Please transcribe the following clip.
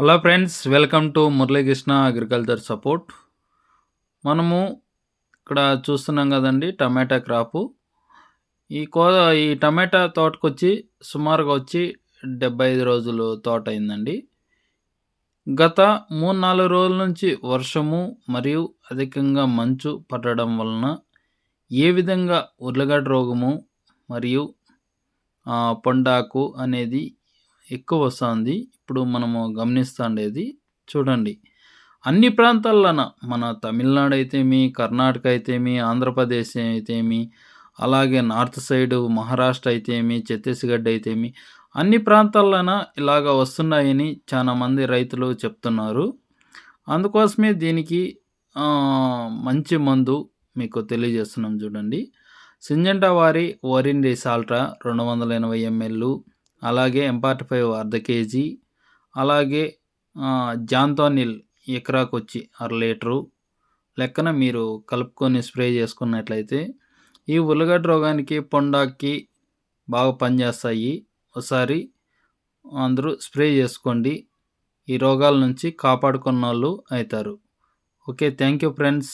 Hello friends welcome to Muralikrishna agriculture support మనము ఇక్కడ చూస్తున్నాం కదండి టమాటా క్రాపు ఈ కో ఈ టమాటా తోటకు వచ్చి సుమారుగా వచ్చి డెబ్బై ఐదు రోజులు తోట అయిందండి. గత మూడు నాలుగు రోజుల నుంచి వర్షము మరియు అధికంగా మంచు పట్టడం వలన ఏ విధంగా ఉర్లగడ్డ రోగము మరియు పొండాకు అనేది ఎక్కువ వస్తుంది ఇప్పుడు మనము గమనిస్తుండేది చూడండి. అన్ని ప్రాంతాల్లోన మన తమిళనాడు అయితేమి కర్ణాటక అయితేమి ఆంధ్రప్రదేశ్ అయితేమి అలాగే నార్త్ సైడు మహారాష్ట్ర అయితేమి ఛత్తీస్గఢ్ అయితేమి అన్ని ప్రాంతాల్లోన ఇలాగ వస్తున్నాయని చాలామంది రైతులు చెప్తున్నారు. అందుకోసమే దీనికి మంచి మందు మీకు తెలియజేస్తున్నాం చూడండి. సింజంటా వారి ఓరిండి సాల్ట్రా రెండు వందల ఎనభై ఎంఎల్లు అలాగే ఎంపార్ట్ ఫైవ్ అర్ధ కేజీ అలాగే జాంతోనిల్ ఎకరాకు వచ్చి అర లీటరు లెక్కన మీరు కలుపుకొని స్ప్రే చేసుకున్నట్లయితే ఈ ఉల్లగడ్డ రోగానికి పొండాకి బాగా పనిచేస్తాయి. ఒకసారి అందరూ స్ప్రే చేసుకోండి. ఈ రోగాల నుంచి కాపాడుకున్న వాళ్ళు అవుతారు. Okay thank you friends.